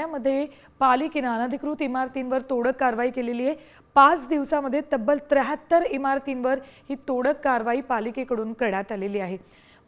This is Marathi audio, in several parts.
ठाण्यामध्ये पालिकेनं अनधिकृत इमारतींवर तोडक कारवाई केलेली आहे. पाच दिवसामध्ये तब्बल त्र्याहत्तर इमारतींवर ही तोडक कारवाई पालिकेकडून करण्यात आलेली आहे.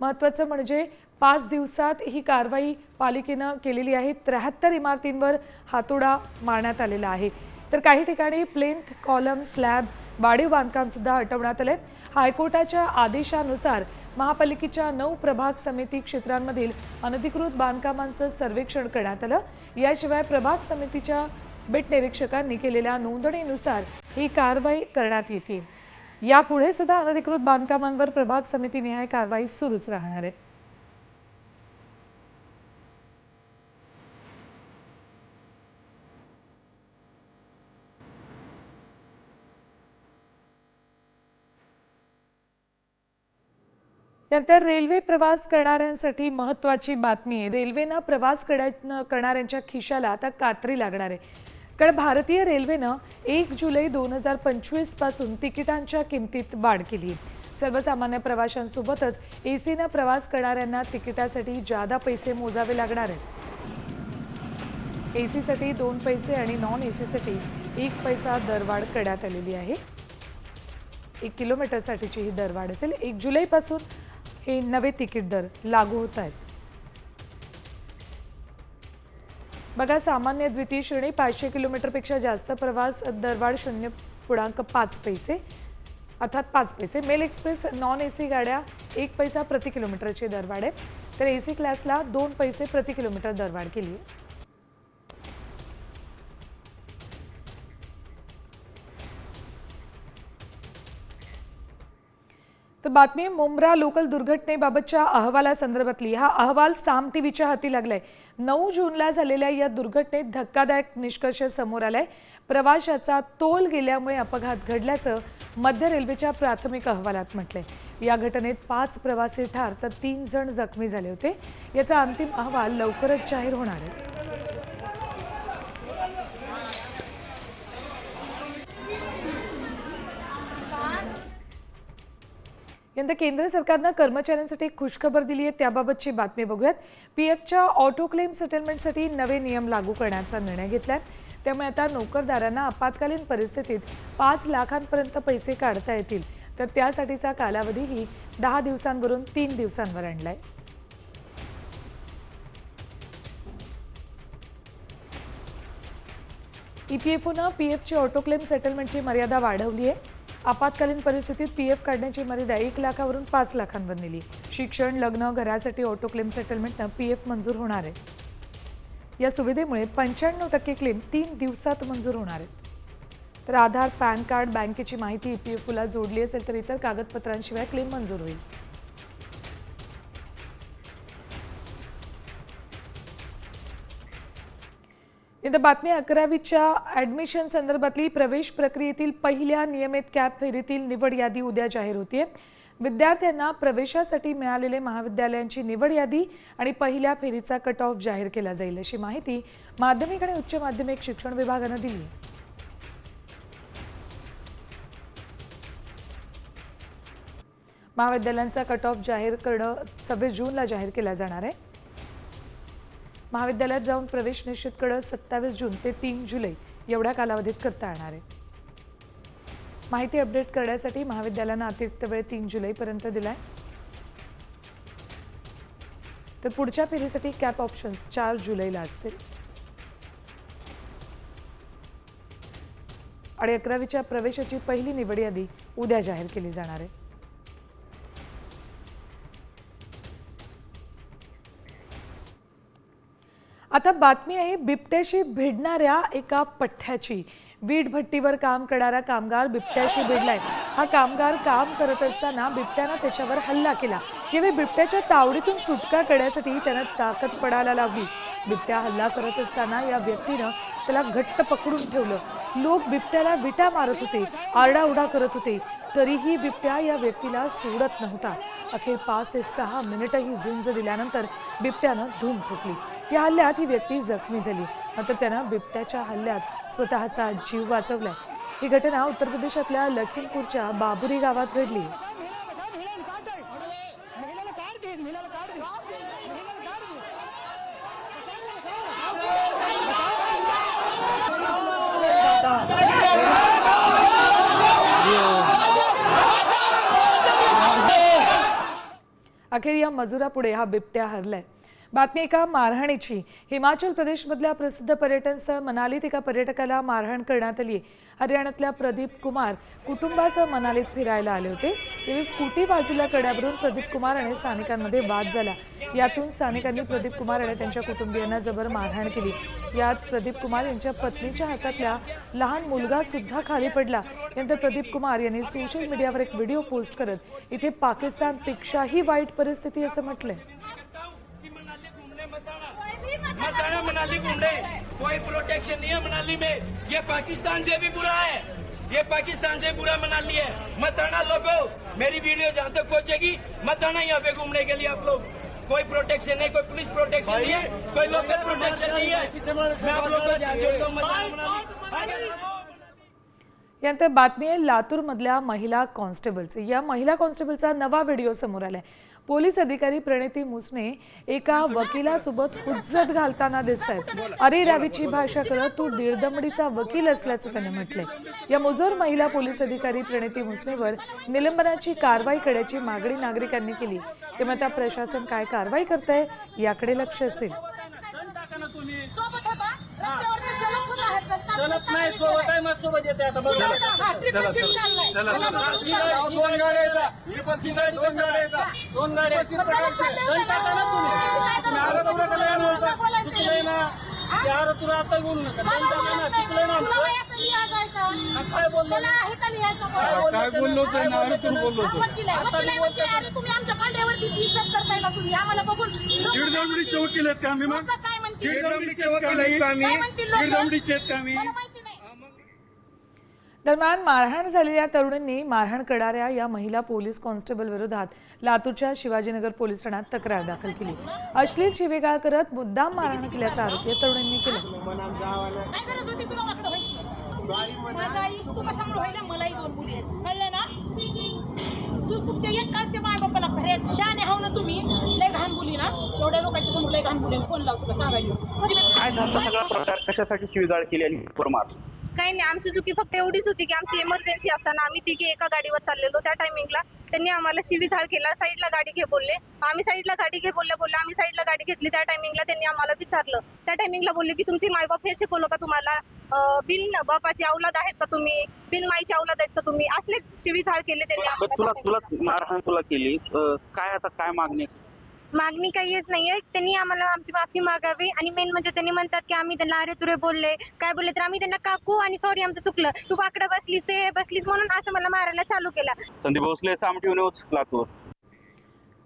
महत्त्वाचं म्हणजे पाच दिवसात ही कारवाई पालिकेनं केलेली आहे. त्र्याहत्तर इमारतींवर हातोडा मारण्यात आलेला आहे. तर काही ठिकाणी प्लेंथ कॉलम स्लॅब वाढीव बांधकाम सुद्धा हटवण्यात आले हायकोर्टाच्या आदेशानुसार महापालिकेच्या नऊ प्रभाग समिती क्षेत्रांमधील अनधिकृत बांधकामांचं सर्वेक्षण करण्यात आलं. याशिवाय प्रभाग समितीच्या बेट निरीक्षकांनी केलेल्या नोंदणीनुसार ही कारवाई करण्यात येते यापुढे सुद्धा अनधिकृत बांधकामांवर प्रभाग समिती कारवाई सुरूच राहणार आहे. त्यानंतर रेल्वे प्रवास करणाऱ्यांसाठी महत्त्वाची बातमी आहे. रेल्वेनं प्रवास करा- करणाऱ्यांच्या खिशाला आता कात्री लागणार आहे. कारण भारतीय रेल्वेनं एक जुलै दोन हजार पंचवीसपासून तिकिटांच्या किमतीत वाढ केली आहे. सर्वसामान्य प्रवाशांसोबतच ए सीनं प्रवास करणाऱ्यांना तिकिटासाठी जादा पैसे मोजावे लागणार आहेत. ए सीसाठी दोन पैसे आणि नॉन ए सीसाठी एक पैसा दरवाढ करण्यात आलेली आहे. एक किलोमीटरसाठीची ही दरवाढ असेल. एक जुलैपासून हे नवे तिकीट दर लागू होत आहेत. बघा सामान्य द्वितीय श्रेणी पाचशे किलोमीटरपेक्षा जास्त प्रवास दरवाढ शून्य पूर्णांक पाच पैसे अर्थात पाच पैसे. Mail express non A C गाड्या एक पैसा प्रति किलोमीटरची दरवाढ आहे तर ए सी क्लासला दोन पैसे प्रति किलोमीटर दरवाढ केली आहे. बातमी मुंब्रा लोकल दुर्घटनेबाबतच्या अहवालासंदर्भातली. हा अहवाल साम टीव्हीच्या हाती लागलाय. नऊ जूनला झालेल्या या दुर्घटनेत धक्कादायक निष्कर्ष समोर आलाय. प्रवाशाचा तोल गेल्यामुळे अपघात घडल्याचं मध्य रेल्वेच्या प्राथमिक अहवालात म्हटलंय. या घटनेत पाच प्रवासी ठार तर तीन जण जखमी झाले होते. याचा अंतिम अहवाल लवकरच जाहीर होणार आहे. यंदा केंद्र सरकारनं कर्मचाऱ्यांसाठी एक खुशखबर दिली आहे. त्याबाबतची बातमी बघूयात. पी एफच्या ऑटो क्लेम सेटलमेंटसाठी नवे नियम लागू करण्याचा निर्णय घेतला आहे त्यामुळे आता नोकरदारांना आपत्कालीन परिस्थितीत पाच लाखांपर्यंत पैसे काढता येतील. तर त्यासाठीचा कालावधीही दहा दिवसांवरून तीन दिवसांवर आणला आहे ई पी एफ ओनं पी एफची ऑटोक्लेम सेटलमेंटची मर्यादा वाढवली आहे. आपत्कालीन परिस्थितीत पी एफ काढण्याची मर्यादा एक लाखावरून पाच लाखांवर नेली. शिक्षण लग्न घरासाठी ऑटो क्लेम सेटलमेंटनं पी एफ मंजूर होणार आहे. या सुविधेमुळे पंच्याण्णव टक्के क्लेम तीन दिवसात मंजूर होणार आहेत. तर आधार पॅन कार्ड बँकेची माहिती ई पी एफ ओला जोडली असेल तर इतर कागदपत्रांशिवाय क्लेम मंजूर होईल. यंदा बातमी अकरावीच्या ॲडमिशन संदर्भातली प्रवेश प्रक्रियेतील पहिल्या नियमित कॅप फेरीतील निवड यादी उद्या जाहीर होतीये. विद्यार्थ्यांना प्रवेशासाठी मिळालेले महाविद्यालयांची निवड यादी आणि पहिल्या फेरीचा कट ऑफ जाहीर केला जाईल अशी माहिती माध्यमिक आणि उच्च माध्यमिक शिक्षण विभागानं दिली. महाविद्यालयांचा कट ऑफ जाहीर करणं सव्वीस जूनला जाहीर केला जाणार आहे. महाविद्यालयात जाऊन प्रवेश निश्चित सत्तावीस जून ते तीन जुलै एवढ्या कालावधीत करता येणार आहे. माहिती अपडेट करण्यासाठी महाविद्यालयानं अतिरिक्त वेळ तीन जुलैपर्यंत दिलाय. तर पुढच्या फेरीसाठी कॅप ऑप्शन्स चार जुलैला असतील. आणि अकरावीच्या प्रवेशाची पहिली निवड यादी उद्या जाहीर केली जाणार आहे. आता बातमी आहे बिबट्याशी भिडणाऱ्या एका पठ्ठ्याची. वीट भट्टीवर काम करणारा कामगार बिबट्याशी भिडलाय. हा कामगार काम करत असताना बिबट्यानं त्याच्यावर हल्ला केला. यावेळी बिबट्याच्या तावडीतून सुटका करण्यासाठी त्यानं ताकद पडायला लावली. बिबट्या हल्ला करत असताना या व्यक्तीनं त्याला घट्ट पकडून ठेवलं. लोक बिबट्याला विटा मारत होते आरडाओरडा करत होते. तरीही बिबट्या या व्यक्तीला सोडत नव्हता. अखेर पाच ते सहा मिनिटं ही झुंज दिल्यानंतर बिबट्यानं धूम फुटली. या हल्ल्यात ही व्यक्ती जखमी झाली. मात्र त्यांना बिबट्याच्या हल्ल्यात स्वतःचा जीव वाचवलाय. ही घटना उत्तर प्रदेशातल्या लखीमपूरच्या बाबुरी गावात घडली. अखेर या मजुरापुढे हा बिबट्या हरलाय. बातमी एका मारहाणीची. हिमाचल प्रदेशमधल्या प्रसिद्ध पर्यटन स्थळ मनालीत एका पर्यटकाला मारहाण करण्यात आली हरियाणातल्या प्रदीप कुमार कुटुंबासह मनालीत फिरायला आले होते. तेव्हा स्कूटी बाजूला कड्यावरून प्रदीप कुमार आणि स्थानिकांमध्ये वाद झाला. यातून स्थानिकांनी प्रदीप कुमार आणि त्यांच्या कुटुंबियांना जबर मारहाण केली. यात प्रदीप कुमार यांच्या पत्नीच्या हातातल्या लहान मुलगा सुद्धा खाली पडला. यानंतर प्रदीप कुमार यांनी सोशल मीडियावर एक व्हिडिओ पोस्ट करत इथे पाकिस्तानपेक्षाही वाईट परिस्थिती असं म्हटलंय. मत आना मनाली घूमने कोई प्रोटेक्शन नहीं है मनाली में। ये पाकिस्तान से भी बुरा है। ये पाकिस्तान से बुरा मनाली है। मत आना लोगो मेरी वीडियो जहाँ तक पहुंचेगी मत आना यहाँ पे घूमने के लिए आप लोग। कोई प्रोटेक्शन नहीं कोई पुलिस प्रोटेक्शन नहीं है कोई लोकल प्रोटेक्शन नहीं है। मैं आप लोगों को जोड़ता हूँ मत आना मनाली। यानंतर बातमी आहे लातूरमधल्या महिला कॉन्स्टेबलचे या महिला कॉन्स्टेबलचा नवा व्हिडिओ समोर आलाय. पोलीस अधिकारी प्रणिती मुसने एका वकिलासोबत हुज्जत घालताना दिसत आहेत अरे रावीची भाषा करत तू दीडदमडीचा वकील असल्याचं त्याने म्हटलंय. या मुजोर महिला पोलीस अधिकारी प्रणिती मुसनेवर निलंबनाची कारवाई करण्याची मागणी नागरिकांनी केली. तेव्हा त्या प्रशासन काय कारवाई करतंय याकडे लक्ष असेल. होता चलत होता हे नाही सोबत आहे मग सोबत येते आता बघा. हा. दोन गाड्या येतात. ट्रिपल गाडी दोन गाड्या येतात. दोन गाड्या. मग चलत चालले होते ना. टाका ना तुम्ही. तुम्ही तुला. चुकलंय ना. ते आता बोलू नका. टाका ना चुकलंय आमचं. काय बोललो? त्याला हे का लिहायचं काय? बोललो होतं ना अरे तू बोललो हा, म्हणजे अरे तुम्ही आमच्या कांड्यावरती इज्जत करताय ना तुम्ही. आम्हाला बघून लोकं दीडदमडीचे वकील आहेत का आम्ही मग? दरम्यान मारहाण झालेल्या तरुणींनी मारहाण करणाऱ्या या महिला पोलीस कॉन्स्टेबल विरोधात लातूरच्या शिवाजीनगर पोलीस ठाण्यात तक्रार दाखल केली अश्लील शिवेगाळ करत मुद्दाम मारहाण केल्याचा आरोप या तरुणींनी केला घरात शाने हाव ना तुम्ही. लय घाण मुली ना. एवढ्या लोकांच्या समोर लय घाण आहे. कोण लावतो का सांगायला काय झालं? सगळा प्रकार कशासाठी शिवीगाळ केली आणि मार? काही नाही आमची चुकी फक्त एवढीच होती की आमची इमर्जन्सी असताना आम्ही तिघे एका गाडीवर चाललेलो त्या टायमिंगला त्यांनी आम्हाला शिवीघाळ केला. साईडला गाडी घे बोलले. आम्ही साईडला गाडी घे बोलले बोलले आम्ही साईडला गाडी घेतली. त्या टायमिंगला त्यांनी आम्हाला विचारलं. त्या टायमिंगला बोलले की तुमची मायबाप हे शिकवलं का तुम्हाला? बिन बापाची औलाद आहेत का तुम्ही? बिन माईची औलाद आहेत का तुम्ही? असले शिवीघाळ केले त्यांनी तुला तुला मारहाण तुला केली. काय आता काय मागणी? मागणी काहीच नाहीये. त्यांनी आम्हाला आमची माफी मागावी आणि मेन म्हणजे त्यांनी म्हणतात की आम्ही त्यांना अरे तुरे बोलले. काय बोलले तर आम्ही त्यांना काकू आणि सॉरी आमचं चुकलं. तू बाकडं बसलीस ते बसलीस म्हणून असं मला मारायला चालू केलं. संदीप भोसले सामटी न्यूज लातूर.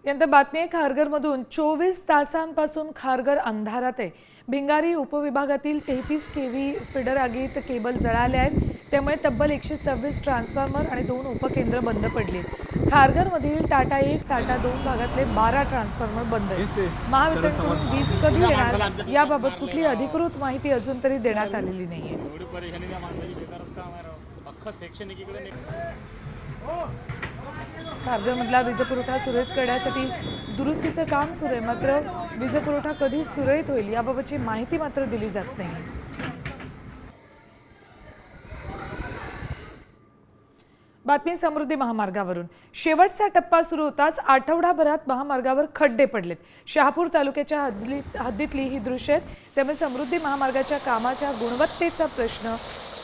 यानंतर बातमी आहे खारघरमधून. चोवीस तासांपासून खारघर अंधारात आहे. भिंगारी उपविभागातील तेहतीस केव्ही फिडर आगीत केबल जळाले आहेत. त्यामुळे तब्बल एकशे सव्वीस ट्रान्सफॉर्मर आणि दोन उपकेंद्र बंद पडली. खारघरमधील टाटा एक टाटा दोन भागातले बारा ट्रान्सफॉर्मर बंद आहेत. महावितरणकडून वीज कधी येणार याबाबत कुठली अधिकृत माहिती अजून तरी देण्यात आलेली काम आहे राव वीज पुरवठा सुरळीत करण्यासाठी दुरुस्तीचं काम सुरू आहे. मात्र वीजपुरवठा कधी सुरळीत होईल याबाबतची माहिती मात्र दिली जात नाही. बातमी समृद्धी महामार्गावरून. शेवटचा टप्पा सुरू होताच आठवडाभरात महामार्गावर खड्डे पडलेत. शहापूर तालुक्याच्या हद्दी हद्दीतली ही दृश्य आहेत. त्यामुळे समृद्धी महामार्गाच्या कामाच्या गुणवत्तेचा प्रश्न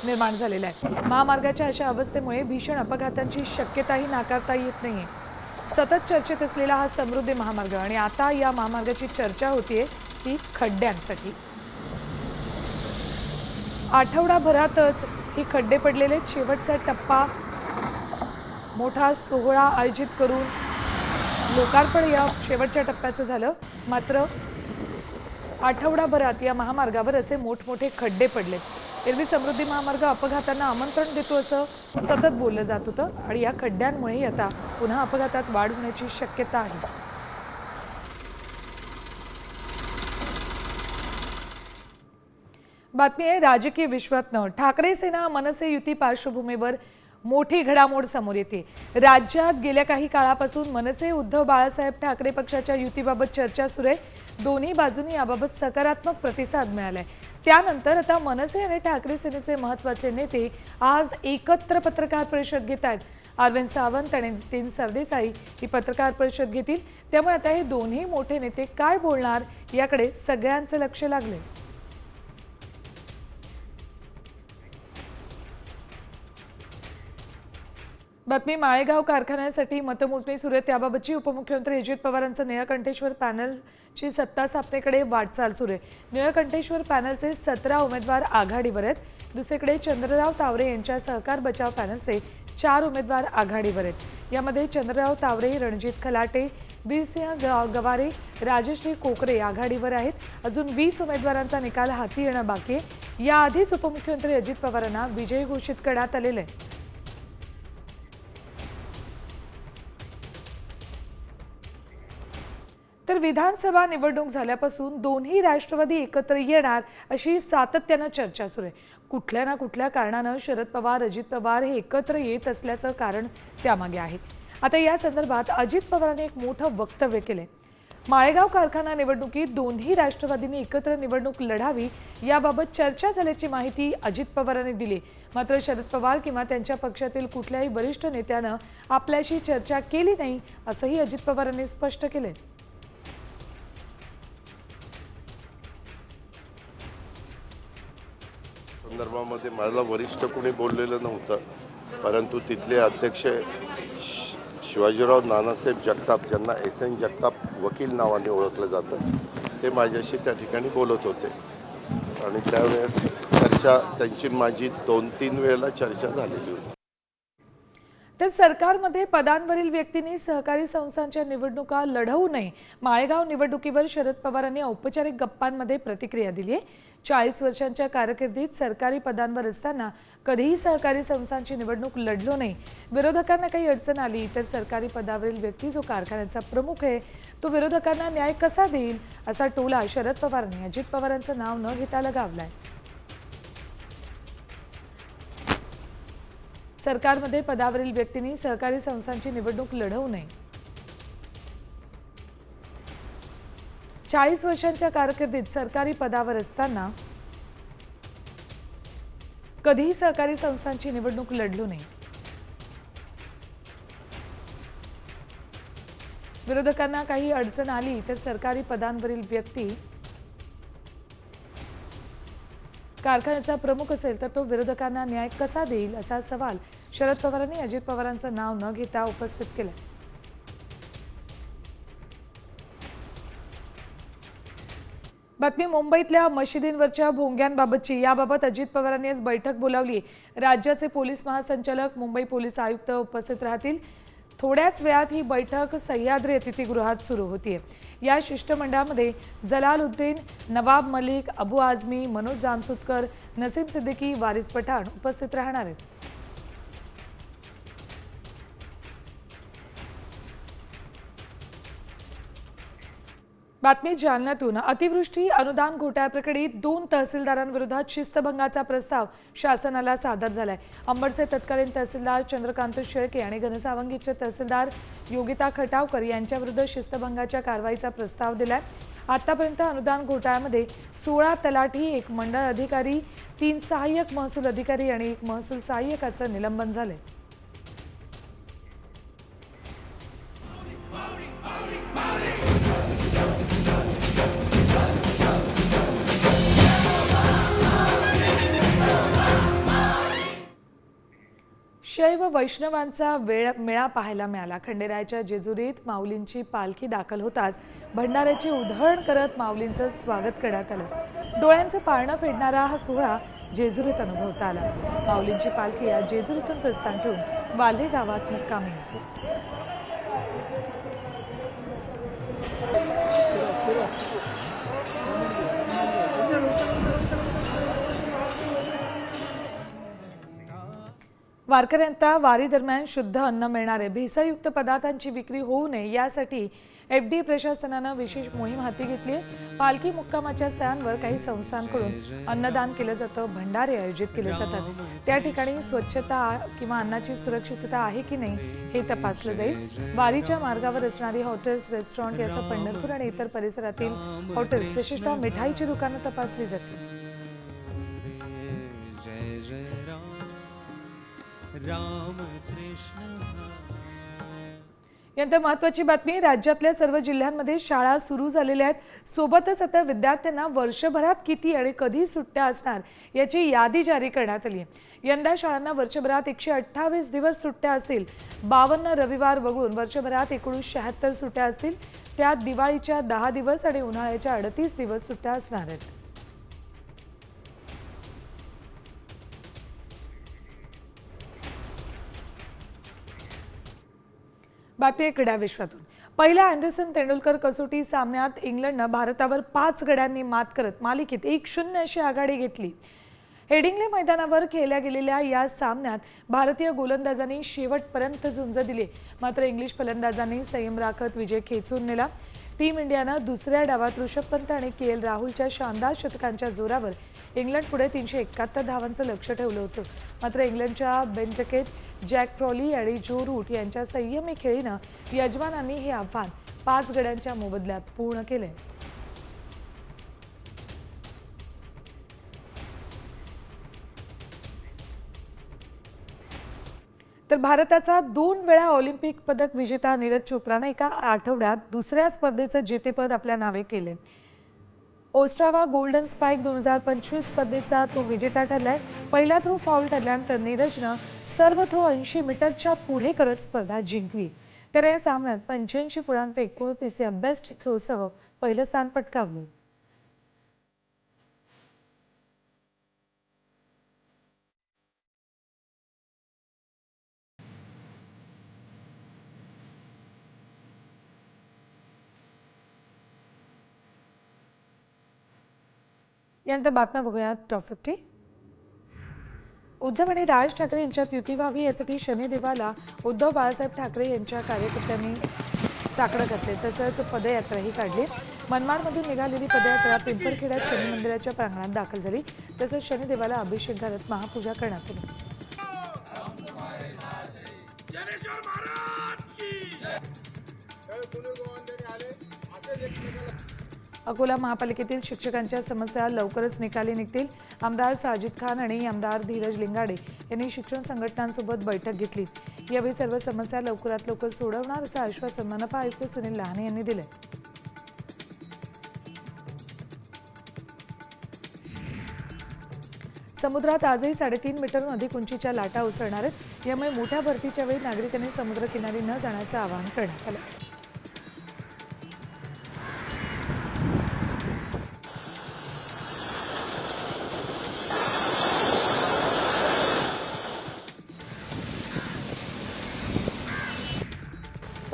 निर्माण झालेला आहे. महामार्गाच्या अशा अवस्थेमुळे भीषण अपघातांची शक्यताही नाकारता येत नाही सतत चर्चेत असलेला हा समृद्धी महामार्ग आणि आता या महामार्गाची चर्चा होतीये ती खड्ड्यांसाठी. आठवडाभरातच ही खड्डे पडलेले शेवटचा टप्पा मोठा सोहळा आयोजित करून लोकार्पण या शेवटच्या टप्प्याचं झालं. मात्र आठवडाभरात या महामार्गावर असे मोठमोठे खड्डे पडलेत एरवी समृद्धी महामार्ग अपघातांना आमंत्रण देतो असं सतत बोललं जात होतं आणि या खड्ड्यांमुळे आता पुन्हा अपघातात वाढ होण्याची शक्यता आहे. बातमी आहे राजकीय विश्वातनं. ठाकरे सेना मनसे युती पार्श्वभूमीवर मोठी घडामोड समोर येते. राज्यात गेल्या काही काळापासून मनसे उद्धव बाळासाहेब ठाकरे पक्षाच्या युतीबाबत चर्चा सुरू आहे. दोन्ही बाजूंनी याबाबत सकारात्मक प्रतिसाद मिळालाय. त्यानंतर आता मनसे आणि ठाकरे सेनेचे महत्त्वाचे नेते आज एकत्र पत्रकार परिषद घेत आहेत. अरविंद सावंत आणि नितीन सरदेसाई ही पत्रकार परिषद घेतील. त्यामुळे आता हे दोन्ही मोठे नेते काय बोलणार याकडे सगळ्यांचं लक्ष लागले बातमी माळेगाव कारखान्यासाठी मतमोजणी सुरू आहे. त्याबाबतची उपमुख्यमंत्री अजित पवारांचं निळकंठेश्वर पॅनलची सत्ता स्थापनेकडे वाटचाल सुरू आहे. निळकंठेश्वर पॅनलचे सतरा उमेदवार आघाडीवर आहेत. दुसरीकडे चंद्रराव तावरे यांच्या सहकार बचाव पॅनलचे चार उमेदवार आघाडीवर आहेत. यामध्ये चंद्रराव तावरे रणजित खलाटे वीरसिंह ग- गवारे राजश्री कोकरे आघाडीवर आहेत. अजून वीस उमेदवारांचा निकाल हाती येणं बाकी आहे. याआधीच उपमुख्यमंत्री अजित पवारांना विजयी घोषित करण्यात आलेलं आहे. तर विधानसभा निवडणूक झाल्यापासून दोन्ही राष्ट्रवादी एकत्र येणार अशी सातत्यानं चर्चा सुरू आहे. कुठल्या ना कुठल्या कारणानं शरद पवार अजित पवार हे एकत्र येत असल्याचं कारण त्यामागे आहे. आता या संदर्भात अजित पवारांनी एक मोठं वक्तव्य केलंय. माळेगाव कारखाना निवडणुकीत दोन्ही राष्ट्रवादींनी एकत्र निवडणूक लढावी याबाबत चर्चा झाल्याची माहिती अजित पवारांनी दिली. मात्र शरद पवार किंवा त्यांच्या पक्षातील कुठल्याही वरिष्ठ नेत्यानं आपल्याशी चर्चा केली नाही असंही अजित पवारांनी स्पष्ट केलंय. ते मला वरिष्ठ कोणी बोललेलं नव्हतं. परंतु तिथले अध्यक्ष शि- शिवाजीराव नानासाहेब जगताप ज्यांना एस एन जगताप वकील नावाने ओळखलं जातं ते माझ्याशी त्या ठिकाणी बोलत होते. आणि त्यावेळेस चर्चा त्यांची माझी दोन तीन वेळेला चर्चा झालेली होती. तर सरकारमध्ये पदांवरील व्यक्तींनी सहकारी संस्थांच्या निवडणुका लढवू नये. माळेगाव निवडणुकीवर शरद पवारांनी औपचारिक गप्पांमध्ये प्रतिक्रिया दिली आहे चाळीस वर्षांच्या कारकिर्दीत सरकारी पदांवर असताना कधीही सहकारी संस्थांची निवडणूक लढलो नाही. विरोधकांना काही अडचण आली तर सरकारी पदावरील व्यक्ती जो कारखान्याचा प्रमुख आहे तो विरोधकांना न्याय कसा देईल असा टोला शरद पवारांनी अजित पवारांचं नाव न घेता लगावलाय. सरकारमध्ये पदावरील व्यक्तींनी सहकारी संस्थांची निवडणूक लढवू नये. चाळीस वर्षांच्या कारकिर्दीत सरकारी पदावर असताना कधीही सहकारी संस्थांची निवडणूक लढलो नाही विरोधकांना काही अडचण आली तर सरकारी पदांवरील व्यक्ती कारखान्याचा प्रमुख असेल तर तो विरोधकांना न्याय कसा देईल असा सवाल शरद पवारांनी अजित पवारांचं नाव न घेता उपस्थित केलं. बातमी मुंबईतल्या मशिदींवरच्या भोंग्यांबाबतची. याबाबत अजित पवारांनी आज बैठक बोलावली. राज्याचे पोलीस महासंचालक मुंबई पोलीस आयुक्त उपस्थित राहतील. थोड्याच वेळात ही बैठक सह्याद्री अतिथीगृहात सुरू होतीये. या शिष्टमंडळामध्ये जलालुद्दीन नवाब मलिक अबू आझमी मनोज जामसुदकर नसीम सिद्दीकी वारिस पठाण उपस्थित राहणार आहेत. बातमी जालन्यातून. अतिवृष्टी अनुदान घोटाळ्याप्रकरणी दोन तहसीलदारांविरोधात शिस्तभंगाचा प्रस्ताव शासनाला सादर झालाय. अंबडचे तत्कालीन तहसीलदार चंद्रकांत शेळके आणि घनसावंगीचे तहसीलदार योगिता खटावकर यांच्याविरुद्ध शिस्तभंगाच्या कारवाईचा प्रस्ताव दिलाय. आतापर्यंत अनुदान घोटाळ्यामध्ये सोळा तलाठी एक मंडळ अधिकारी तीन सहाय्यक महसूल अधिकारी आणि एक महसूल सहाय्यकाचं निलंबन झालंय. वैष्णवांचा वेळ मेळा पाहायला मिळाला. खंडेरायाच्या जेजुरीत माऊलींची पालखी दाखल होताच भंडाऱ्याची उधळण करत माऊलींचं स्वागत करण्यात आलं. डोळ्यांचं पाळणं फेडणारा हा सोहळा जेजुरीत अनुभवता आला. माऊलींची पालखी या जेजुरीतून प्रस्थान ठेवून वाल्हे गावात मुक्कामी असेल वारकऱ्यांना वारी दरम्यान शुद्ध अन्न मिळणारे भेसळयुक्त पदार्थांची विक्री होऊ नये यासाठी एफ डी प्रशासनानं विशेष मोहीम हाती घेतली आहे. पालखी मुक्कामाच्या स्थळांवर काही संस्थांकडून अन्नदान केलं जातं भंडारे आयोजित केले जातात. त्या ठिकाणी स्वच्छता किंवा अन्नाची सुरक्षितता आहे की नाही हे तपासलं जाईल. वारीच्या मार्गावर असणारी हॉटेल्स रेस्टॉरंट यासह पंढरपूर आणि इतर परिसरातील हॉटेल्स विशेषतः मिठाईची दुकानं तपासली जातील. राम कृष्ण यानंतर महत्वाची बातमी राज्यातल्या सर्व जिल्ह्यांमध्ये शाळा सुरू झालेल्या आहेत. सोबतच आता विद्यार्थ्यांना वर्षभरात किती आणि कधी सुट्ट्या असणार याची यादी जारी करण्यात आली आहे. यंदा शाळांना वर्षभरात एकशे अठ्ठावीस दिवस सुट्ट्या असतील. बावन्न रविवार वगळून वर्षभरात एकूण शहात्तर सुट्ट्या असतील. त्यात दिवाळीच्या दहा दिवस आणि उन्हाळ्याच्या अडतीस दिवस सुट्ट्या असणार आहेत. बातमी क्रीडा विश्वातून. पहिल्या अँडरसन तेंडुलकर कसोटी सामन्यात इंग्लंडनं भारतावर पाच गड्यांनी मात करत मालिकेत एक शून्य अशी आघाडी घेतली. हेडिंगले मैदानावर खेळल्या गेलेल्या या सामन्यात भारतीय गोलंदाजांनी शेवटपर्यंत झुंज दिली. मात्र इंग्लिश फलंदाजांनी संयम राखत विजय खेचून नेला. टीम इंडियानं दुसऱ्या डावात ऋषभ पंत आणि के एल राहुलच्या शानदार शतकांच्या जोरावर इंग्लंड पुढे तीनशे एकाहत्तर धावांचं लक्ष ठेवलं होतं. मात्र इंग्लंडच्या बेंटकेट जॅक ट्रॉली आणि जो रूट यांच्या संयमी खेळीनं यजमानांनी हे आव्हान पाच गड्यांच्या मोबदल्यात पूर्ण केलंय. तर भारताचा दोन वेळा ऑलिम्पिक पदक विजेता नीरज चोप्रानं एका आठवड्यात दुसऱ्या स्पर्धेचं जेतेपद आपल्या नावे केले. ओस्ट्रावा गोल्डन स्पाईक दोन हजार पंचवीस स्पर्धेचा तो विजेता ठरलाय. पहिला थ्रो फाऊल ठरल्यानंतर नीरजनं सर्व थ्रो ऐंशी मीटरच्या पुढे करत स्पर्धा जिंकली. तर या सामन्यात पंच्याऐंशी फुलांपैकी एकोणतीस या बेस्ट थ्रोसह पहिलं स्थान पटकावलं. यानंतर बातम्या बघूया टॉप फिफ्टी उद्धव आणि राज ठाकरे यांच्यात युती व्हावी यासाठी शनिदेवाला उद्धव बाळासाहेब ठाकरे यांच्या कार्यकर्त्यांनी साकडं घातले तसंच पदयात्राही काढली. मनमाडमधून निघालेली पदयात्रा पिंपरखेड्यात शनी मंदिराच्या प्रांगणात दाखल झाली. तसंच शनिदेवाला अभिषेक घालत महापूजा करण्यात आली. अकोला महापालिकेतील शिक्षकांच्या समस्या लवकरच निकाली निघतील. आमदार साजिद खान आणि आमदार धीरज लिंगाडे यांनी शिक्षण संघटनांसोबत बैठक घेतली. यावेळी सर्व समस्या लवकरात लवकर सोडवणार असं आश्वासन मनपा आयुक्त सुनील लहाने यांनी दिले समुद्रात आजही साडेतीन मीटरहून अधिक उंचीच्या लाटा उसळणार आहेत. यामुळे मोठ्या भरतीच्या वेळी नागरिकांनी समुद्रकिनारी न जाण्याचं आवाहन करण्यात आलं.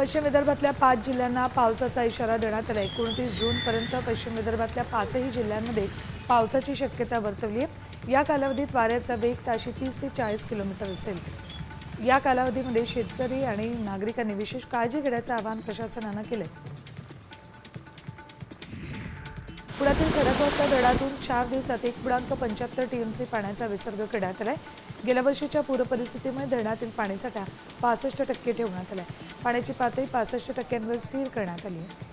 पश्चिम विदर्भातल्या पाच जिल्ह्यांना पावसाचा इशारा देण्यात आला एकोणतीस जूनपर्यंत पश्चिम विदर्भातल्या पाचही जिल्ह्यांमध्ये पावसाची शक्यता वर्तवली आहे. या कालावधीत वाऱ्याचा वेग ताशी तीस ते चाळीस किलोमीटर असेल. या कालावधीमध्ये शेतकरी आणि नागरिकांनी विशेष काळजी घेण्याचं आवाहन प्रशासनानं केलं पुण्यातील खडकवासला धरणातून चार दिवसात एक पूर्णांक पंच्याहत्तर टीएमसी पाण्याचा विसर्ग करण्यात आला आहे गेल्या वर्षीच्या पूरपरिस्थितीमुळे धरणातील पाणीसाठा पासष्ट टक्के ठेवण्यात आलाय. पाण्याची पातळी पासष्ट टक्क्यांवर स्थिर करण्यात आली आहे.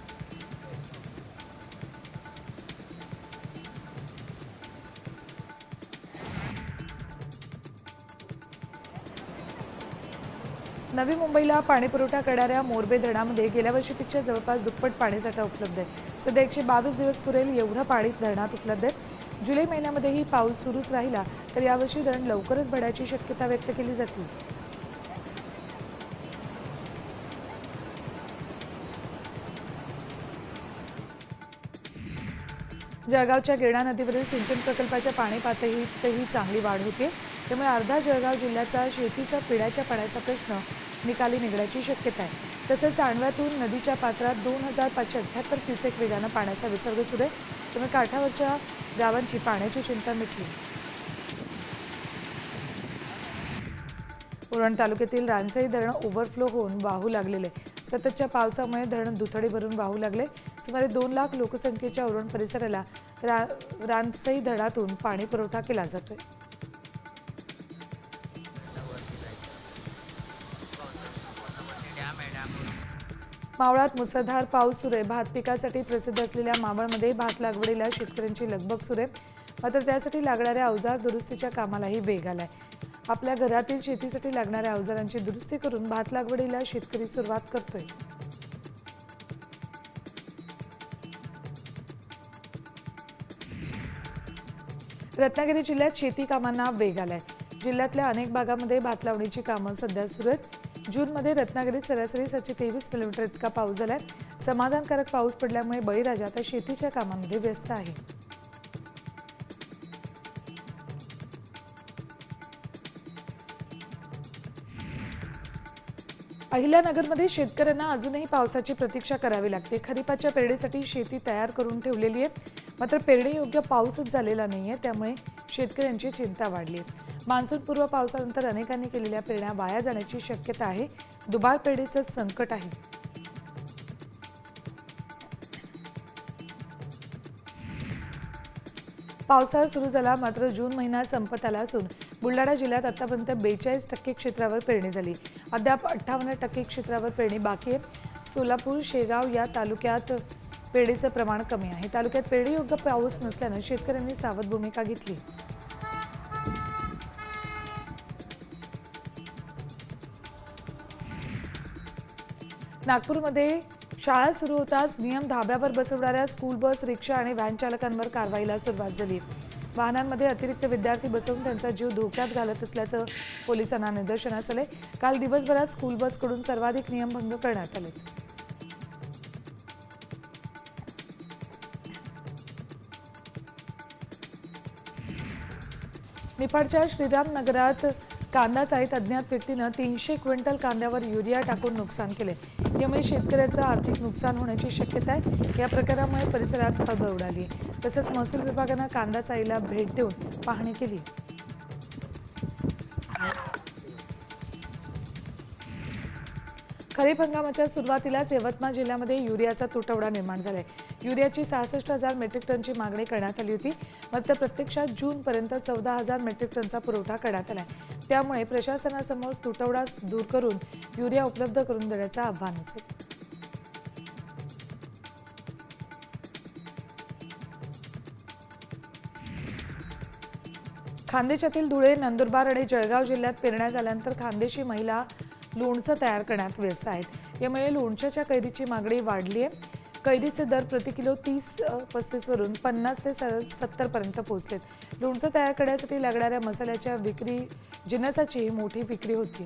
नवी मुंबईला पाणीपुरवठा करणाऱ्या मोरबे धरणामध्ये गेल्या वर्षीपेक्षा जवळपास दुप्पट पाणीसाठा उपलब्ध आहे. सध्या एकशे बावीस दिवस पुरेल एवढं पाणी धरणात उपलब्ध आहे. जुलै महिन्यामध्येही पाऊस सुरूच राहिला तर यावर्षी धरण लवकरच भरायची शक्यता व्यक्त केली जाते. जळगावच्या गिरणा नदीवरील सिंचन प्रकल्पाच्या पाणी पातळीतही चांगली वाढ होते. त्यामुळे अर्धा जळगाव जिल्ह्याचा शेतीचा पिण्याच्या पाण्याचा प्रश्न निकाली निघण्याची शक्यता आहे. तसंच सांडव्यातून नदीच्या पात्रात दोन हजार पाचशे अठ्ठ्याहत्तर क्युसेक वेगानं पाण्याचा विसर्ग सुरू आहे. त्यामुळे काठावरच्या गावांची पाण्याची चिंता मिटली. उरण तालुक्यातील रानसई धरण ओव्हरफ्लो होऊन वाहू लागलेले. सततच्या पावसामुळे धरण दुथडी भरून वाहू लागले. सुमारे दोन लाख लोकसंख्येच्या उरण परिसराला रा रानसई धरणातून पाणी पुरवठा केला जातोय. मावळात मुसळधार पाऊस सुरू आहे. भात पिकासाठी प्रसिद्ध असलेल्या मावळमध्ये भात लागवडीला शेतकऱ्यांची लगबग सुरू आहे. मात्र त्यासाठी लागणाऱ्या अवजार दुरुस्तीच्या कामालाही वेग आलाय. आपल्या घरातील शेतीसाठी लागणाऱ्या अवजारांची दुरुस्ती करून भात लागवडीला शेतकरी सुरुवात करतोय. रत्नागिरी जिल्ह्यात शेती कामांना वेग आलाय. जिल्ह्यातल्या अनेक भागामध्ये भात लावणीची कामं सध्या सुरू आहेत. जूनमध्ये रत्नागिरीत सरासरी सातशे तेवीस किलोमीटर इतका पाऊस झालाय. समाधानकारक पाऊस पडल्यामुळे बळीराजा आता शेतीच्या कामांमध्ये व्यस्त आहे. अहिल्यानगरमध्ये शेतकऱ्यांना अजूनही पावसाची प्रतीक्षा करावी लागते. खरीपाच्या पेरणीसाठी शेती तयार करून ठेवलेली आहे मात्र पेरणी योग्य पाऊसच झालेला नाही आहे त्यामुळे शेतकऱ्यांची चिंता वाढली आहे. मान्सूनपूर्व पावसानंतर अनेकांनी केलेल्या पेरण्या वाया जाण्याची शक्यता आहे. दुबार पेरणीचं संकट आहे. पावसाळा सुरू झाला मात्र जून महिना संपत आला असून बुलढाणा जिल्ह्यात आतापर्यंत बेचाळीस टक्के क्षेत्रावर पेरणी झाली. अद्याप अठ्ठावन्न टक्के क्षेत्रावर पेरणी बाकी आहे. सोलापूर शेगाव या तालुक्यात पेरणीचं प्रमाण कमी आहे. तालुक्यात पेरणीयोग्य पाऊस नसल्यानं शेतकऱ्यांनी सावध भूमिका घेतली. नागपूरमध्ये शाळा सुरू होताच नियम धाब्यावर बसवणाऱ्या स्कूल बस रिक्षा आणि व्हॅन चालकांवर कारवाईला सुरुवात झाली. वाहनांमध्ये अतिरिक्त विद्यार्थी बसवून त्यांचा जीव धोक्यात घालत असल्याचं पोलिसांना निदर्शनास आले. काल दिवसभरात स्कूल बसकडून सर्वाधिक नियमभंग करण्यात आले. निफाडच्या श्रीराम नगरात कांदा चाळीत अज्ञात व्यक्तीनं तीनशे क्विंटल कांद्यावर युरिया टाकून नुकसान केले. यामुळे शेतकऱ्याचं आर्थिक नुकसान होण्याची शक्यता आहे. या प्रकारामुळे परिसरात खळबळ उडाली. तसंच महसूल विभागानं कांदा चाळीला भेट देऊन पाहणी केली. खरीप हंगामाच्या सुरुवातीलाच यवतमाळ जिल्ह्यामध्ये युरियाचा तुटवडा निर्माण झालाय. युरियाची सहासष्ट हजार मेट्रिक टनची मागणी करण्यात आली होती. मात्र प्रत्यक्षात जूनपर्यंत चौदा हजार मेट्रिक टनचा पुरवठा करण्यात आलाय. त्यामुळे प्रशासनासमोर तुटवडा दूर करून युरिया उपलब्ध करून देण्याचं आव्हान असेल. खान्देशातील धुळे नंदुरबार आणि जळगाव जिल्ह्यात पेरण्या झाल्यानंतर खानदेशी महिला लोणचं तयार करण्यात व्यस्त आहेत. यामुळे लोणच्याच्या कैरीची मागणी वाढली आहे कैदीचे दर प्रति किलो तीस पस्तीसवरून पन्नास ते सत्तरपर्यंत पोहोचलेत. लोणचं तयार करण्यासाठी लागणाऱ्या मसाल्याच्या विक्री जिनसाची मोठी विक्री होती.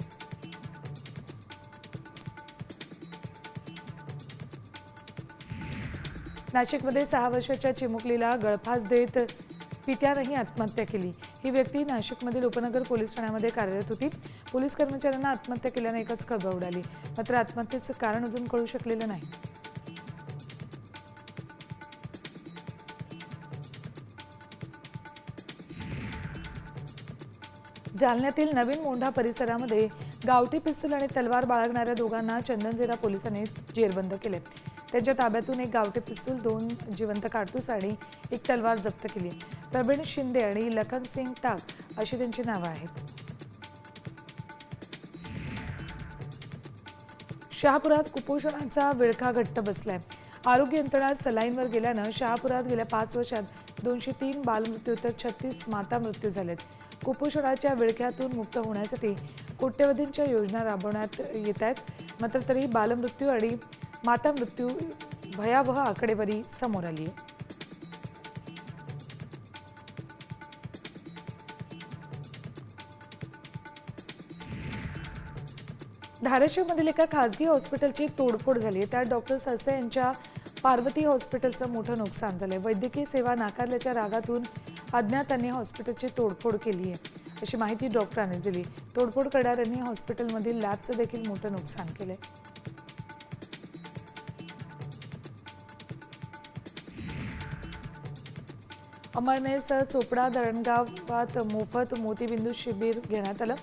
नाशिकमध्ये सहा वर्षाच्या चिमुकलीला गळफास देत पित्यानंही आत्महत्या केली. ही व्यक्ती नाशिकमधील उपनगर पोलीस ठाण्यामध्ये कार्यरत होती. पोलीस कर्मचाऱ्यांना आत्महत्या केल्याने एकच खळबळ उडाली. मात्र आत्महत्येचं कारण अजून कळू शकलेलं नाही. जालन्यातील नवीन मोंढा परिसरामध्ये गावठी पिस्तूल आणि तलवार बाळगणाऱ्या दोघांना चंदनझिरा पोलिसांनी जेरबंद केले. त्यांच्या ताब्यातून एक गावठी पिस्तूल दोन जिवंत काडतूस आणि एक तलवार जप्त केली. प्रवीण शिंदे आणि लखन सिंग टाक अशी त्यांची नावं आहेत. शहापुरात कुपोषणाचा विळखा घट्ट बसलाय. आरोग्य यंत्रणा सलाईनवर गेल्यानं शहापुरात गेल्या पाच वर्षात दोनशे तीन बालमृत्यू तर छत्तीस माता मृत्यू झालेत कुपोषणाच्या विळख्यातून मुक्त होण्यासाठी कोट्यवधींच्या योजना राबवण्यात येत आहेत. मात्र तरी बालमृत्यू आणि माता मृत्यू भयावह आकडेवारी समोर आली आहे. धाराशिवमधील एका खासगी हॉस्पिटलची तोडफोड झाली आहे. त्यात डॉक्टर ससे यांच्या पार्वती हॉस्पिटलचं मोठं नुकसान झालंय. वैद्यकीय सेवा नाकारल्याच्या रागातून अज्ञातांनी हॉस्पिटलची तोडफोड केली आहे. अशी माहिती डॉक्टरांनी दिली. तोडफोड करणाऱ्यांनी हॉस्पिटलमधील लॅबचं देखील मोठं नुकसान केलंय. अमरनेस चोपडा धरणगावात मोफत मोतीबिंदू शिबिर घेण्यात आलं.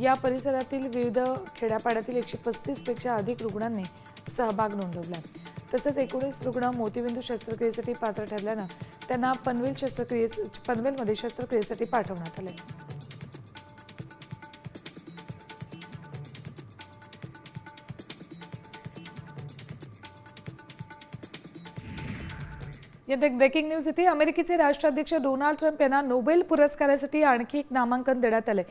या परिसरातील विविध खेड्यापाड्यातील एकशे पस्तीसपेक्षा अधिक रुग्णांनी सहभाग नोंदवला. तसंच एकोणीस रुग्ण मोतीबिंदू शस्त्रक्रियेसाठी पात्र ठरल्यानं त्यांना पनवेल शस्त्रक्रिये पनवेलमध्ये शस्त्रक्रियेसाठी पाठवण्यात आले. यात ब्रेकिंग न्यूज येते अमेरिकेचे राष्ट्राध्यक्ष डोनाल्ड ट्रम्प यांना नोबेल पुरस्कारासाठी आणखी एक नामांकन देण्यात आले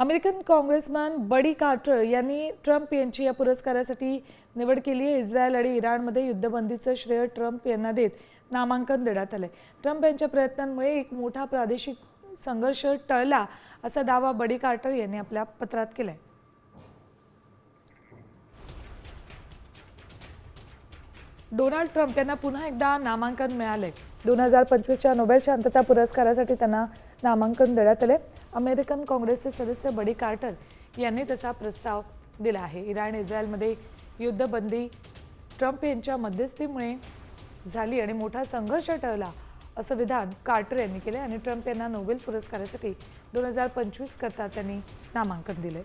अमेरिकन काँग्रेसमॅन बडी कार्टर यांनी ट्रम्प यांची या पुरस्कारासाठी निवड केली आहे. इस्रायल आणि इराणमध्ये युद्धबंदीचं श्रेय ट्रम्प यांना देत नामांकन देण्यात आलंय. ट्रम्प यांच्या प्रयत्नांमुळे एक मोठा प्रादेशिक संघर्ष टळला असा दावा बडी कार्टर यांनी आपल्या पत्रात केलाय. डोनाल्ड ट्रम्प यांना पुन्हा एकदा नामांकन मिळाले दोन हजार पंचवीसच्या नोबेल शांतता पुरस्कारासाठी त्यांना नामांकन देण्यात आले अमेरिकन काँग्रेसचे सदस्य बडी कार्टर यांनी तसा प्रस्ताव दिला आहे. इराण इस्रायलमध्ये युद्धबंदी ट्रम्प यांच्या मध्यस्थीमुळे झाली आणि मोठा संघर्ष टळला असं विधान कार्टर यांनी केले आणि ट्रम्प यांना नोबेल पुरस्कारासाठी दोन हजार पंचवीस करता त्यांनी नामांकन दिले